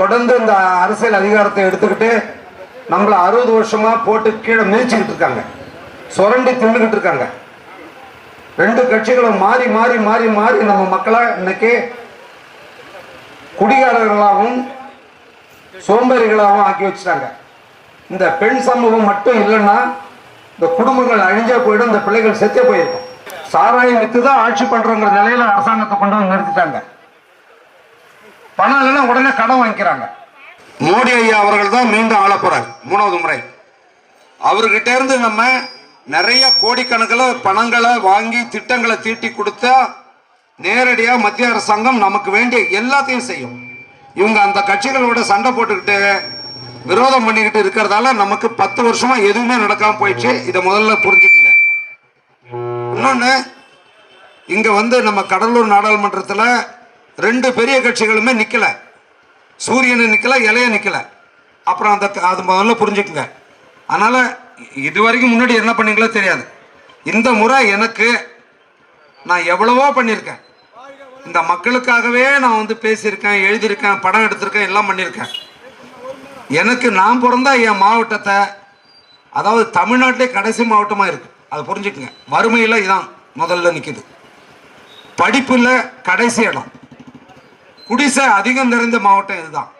தொடர்ந்து இந்த அரசியல் அதிகாரத்தை எடுத்துக்கிட்டு நம்மளை அறுபது வருஷமா போட்டு கீழே மிதிச்சுக்கிட்டு இருக்காங்க. சுரண்டி தின்னுக்கிட்டு இருக்காங்க. ரெண்டு கட்சிகளும் மாறி மாறி மாறி மாறி நம்ம மக்களை இன்னைக்கு குடிகாரர்களாகவும் சோம்பேறிகளாகவும் ஆக்கி வச்சுட்டாங்க. இந்த பெண் சமூகம் மட்டும் இல்லைன்னா இந்த குடும்பங்கள் அழிஞ்சே போயிடும் இந்த பிள்ளைகள் செத்தே போயிருக்கும். சாராயம் வித்து தான் ஆட்சி பண்றோங்கிற நிலையில அரசாங்கத்தை கொண்டு வந்து நிறுத்திட்டாங்க. பணம் இல்லைன்னா உடனே கடன் வாங்கிக்கிறாங்க. மோடி ஐயா அவர்கள் தான் மீண்டும் ஆள மூணாவது முறை. அவர்கிட்ட இருந்து நம்ம நிறைய கோடிக்கணக்கில் பணங்களை வாங்கி திட்டங்களை தீட்டி கொடுத்தா நேரடியாக மத்திய அரசாங்கம் நமக்கு வேண்டிய எல்லாத்தையும் செய்யும். இவங்க அந்த கட்சிகளோட சண்டை போட்டுக்கிட்டு விரோதம் பண்ணிக்கிட்டு இருக்கிறதால நமக்கு பத்து வருஷமா எதுவுமே நடக்காம போயிடுச்சு. இதை முதல்ல புரிஞ்சுக்குங்க. இன்னொன்று இங்கே வந்து நம்ம கடலூர் நாடாளுமன்றத்தில் ரெண்டு பெரிய கட்சிகளுமே நிற்கல சூரியன் நிற்கல இலைய நிற்கல அப்புறம் அந்த அது முதல்ல புரிஞ்சுக்குங்க. அதனால் இது வரைக்கும் முன்னாடி என்ன பண்ணீங்களோ தெரியாது. இந்த முறை எனக்கு நான் எவ்வளவோ பண்ணியிருக்கேன். இந்த மக்களுக்காகவே நான் வந்து பேசியிருக்கேன் எழுதியிருக்கேன் படம் எடுத்திருக்கேன் எல்லாம் பண்ணியிருக்கேன். எனக்கு நான் பிறந்தா என் மாவட்டத்தை அதாவது தமிழ்நாட்டிலே கடைசி மாவட்டமாக இருக்குது அதை புரிஞ்சுக்குங்க. வறுமையில் இதான் முதல்ல நிற்கிது படிப்பில் கடைசி இடம். குடிசை அதிகம் நிறைந்த மாவட்டம் இதுதான்.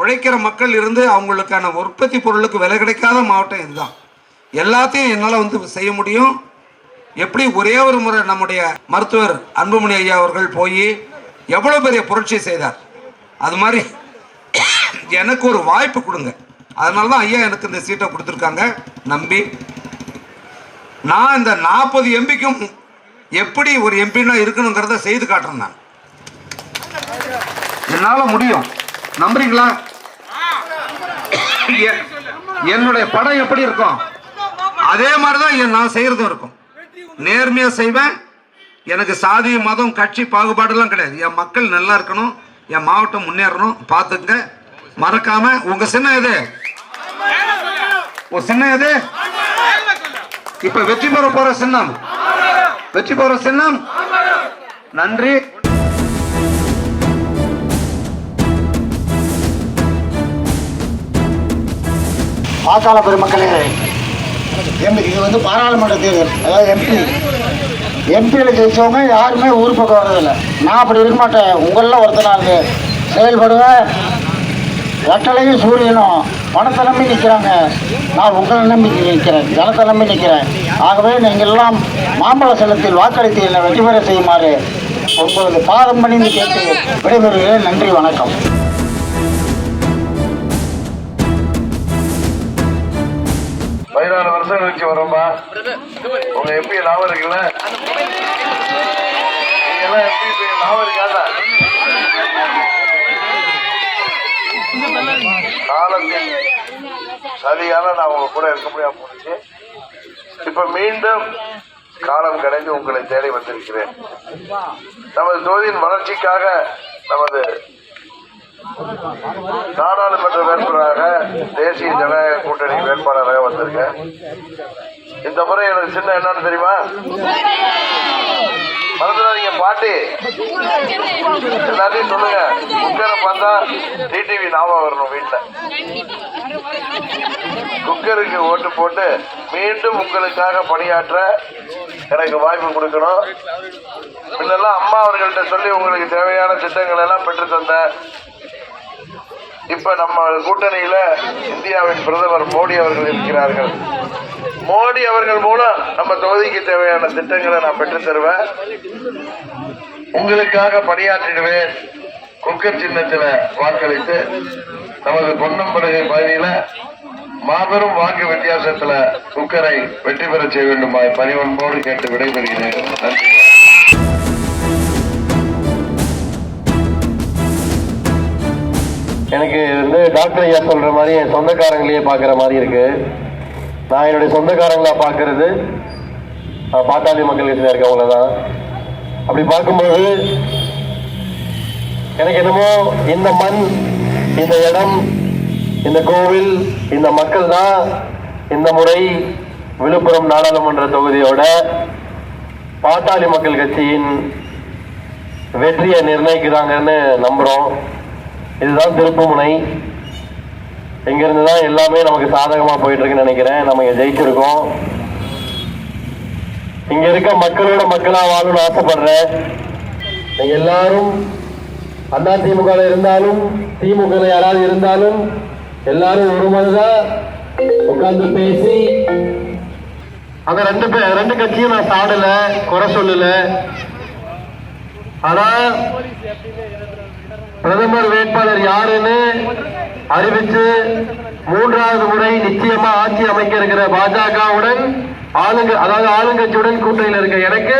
உழைக்கிற மக்கள் இருந்து அவங்களுக்கான உற்பத்தி பொருளுக்கு விலை கிடைக்காத மாவட்டம் இதுதான். எல்லாத்தையும் என்னால் வந்து செய்ய முடியும். எப்படி ஒரே ஒரு முறை நம்முடைய மருத்துவர் அன்புமணி ஐயா அவர்கள் போய் எவ்வளோ பெரிய புரட்சி செய்தார். அது மாதிரி எனக்கு ஒரு வாய்ப்பு கொடுங்க. அதனால தான் ஐயா எனக்கு இந்த சீட்டை கொடுத்துருக்காங்க. நம்பி. நான் இந்த நாற்பது எம்பிக்கும் எப்படி ஒரு எம்பின்னா இருக்கணுங்கிறத செய்து காட்டுறேன் நான். என்னால முடியும். நம்புறீங்களா? என்னுடைய படம் எப்படி இருக்கும்? அதே மாதிரிதான் நான் செய்யறதும் இருக்கும். நேர்மையா செய்வேன். எனக்கு சாதி மதம் கட்சி பாகுபாடுலாம் கிடையாது. என் மக்கள் நல்லா இருக்கணும். என் மாவட்டம் முன்னேறணும். பார்த்துங்க மறக்காம உங்க சின்ன எது ஒரு சின்ன எது இப்ப வெற்றி பெற போற சின்னம். வெற்றி பெற சின்னம். நன்றி. வாக்காளர் பெருமக்களே. எம்பி இது வந்து பாராளுமன்ற தேர்தல். அதாவது எம்பி எம்பியில் ஜெயிச்சவங்க யாருமே ஊர் பக்கம் வர்றதில்லை. நான் அப்படி இருக்க மாட்டேன். உங்களெலாம் ஒருத்தனாக செயல்படுவேன் வட்டலையும் சூரியனும் பணத்தை நம்பி நிற்கிறாங்க நான் உங்களை நம்பி நிற்கிறேன் ஜனத்தை நம்பி நிற்கிறேன் ஆகவே நீங்கள் எல்லாம் மாம்பழ செல்லத்தில் வாக்களித்து என்னை வெற்றி பெற செய்யுமாறு உங்களது பாதம் பணிந்து கேட்டு விடைபெறுகிறேன். நன்றி வணக்கம். பதினாறு வருஷம் கழிச்சு வரோம்பா. உங்க எப்படி லாபம் இருக்குல்ல? நீங்க எல்லாம் எப்படி லாபம் இருக்காதா? காலத்தின் சரியான நான் உங்க கூட இருக்க முடியாம போச்சு இப்ப மீண்டும் காலம் கடைந்து உங்களை தேடி வந்திருக்கிறேன். நமது தொகுதியின் வளர்ச்சிக்காக நமது நாடாளுமன்ற வேட்பாளராக தேசிய ஜனநாயக கூட்டணி வேட்பாளராக வந்திருக்கேன். இந்த முறை எனக்கு சின்ன என்னன்னு தெரியுமா? மறந்துடாதீங்க பாட்டி. எல்லாத்தையும் சொல்லுங்க. குக்கரை பார்த்தா டிடிவி ஞாபகம் வரணும் வீட்டில் குக்கருக்கு ஓட்டு போட்டு மீண்டும் உங்களுக்காக பணியாற்ற எனக்கு வாய்ப்பு கொடுக்கணும். முன்னெல்லாம் அம்மா அவர்கள்ட்ட சொல்லி உங்களுக்கு தேவையான திட்டங்கள் எல்லாம் பெற்று தந்தேன் இப்ப நம்ம கூட்டணியில இந்தியாவின் பிரதமர் மோடி அவர்கள் இருக்கிறார்கள். மோடி அவர்கள் மூலம் நம்ம தொகுதிக்கு தேவையான திட்டங்களை நான் பெற்று தருவேன். உங்களுக்காக பணியாற்றிடுவேன். குக்கர் சின்னத்தில் வாக்களித்து நமது பொன்னம்படுகை பகுதியில மாபெரும் வாக்கு வித்தியாசத்துல குக்கரை வெற்றி பெற செய்ய வேண்டும் பணிவன்போடு கேட்டு விடைபெறுகிறேன். நன்றி. எனக்கு வந்து டாக்டர் ஐயா சொல்கிற மாதிரி என் சொந்தக்காரங்களையே பார்க்குற மாதிரி இருக்குது நான் என்னுடைய சொந்தக்காரங்களாக பார்க்கறது பாட்டாளி மக்கள் கட்சியில் இருக்கவங்கள தான் அப்படி பார்க்கும்போது எனக்கு என்னமோ இந்த மண் இந்த இடம் இந்த கோவில் இந்த மக்கள் தான் இந்த முறை விழுப்புரம் நாடாளுமன்ற தொகுதியோட பாட்டாளி மக்கள் கட்சியின் வெற்றியை நிர்ணயிக்கிறாங்கன்னு நம்புகிறோம் இதுதான் திருப்புமுனை. இங்கிருந்து தான் எல்லாமே நமக்கு சாதகமாக போயிட்டு இருக்குன்னு நினைக்கிறேன். நம்ம இங்கே ஜெயிச்சிருக்கோம். இங்க இருக்க மக்களோட மக்களா வாழணும்னு ஆசைப்படுறேன். நீங்க எல்லாரும் அண்ணா திமுக இருந்தாலும் திமுக யாராவது இருந்தாலும் எல்லாரும் ஒரு மனதா உட்கார்ந்து பேசி அந்த ரெண்டு பேர் ரெண்டு கட்சியும் நான் சாடல குறை சொல்லல. ஆனா பிரதமர் வேட்பாளர் யாருன்னு அறிவிச்சு மூன்றாவது முறை நிச்சயமா ஆட்சி அமைக்க இருக்கிற பாஜகவுடன் ஆளுங்க அதாவது ஆளுங்கட்சியுடன் கூட்டணியில் இருக்க எனக்கு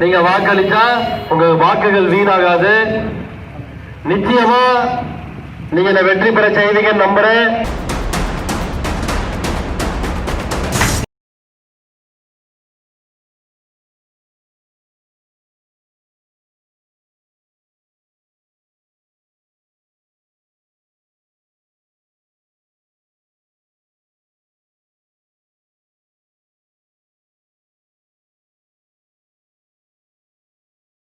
நீங்க வாக்களிச்சா உங்க வாக்குகள் வீணாகாது. நிச்சயமா நீங்க என்ன வெற்றி பெற செய்வீங்கன்னு நம்புறேன்.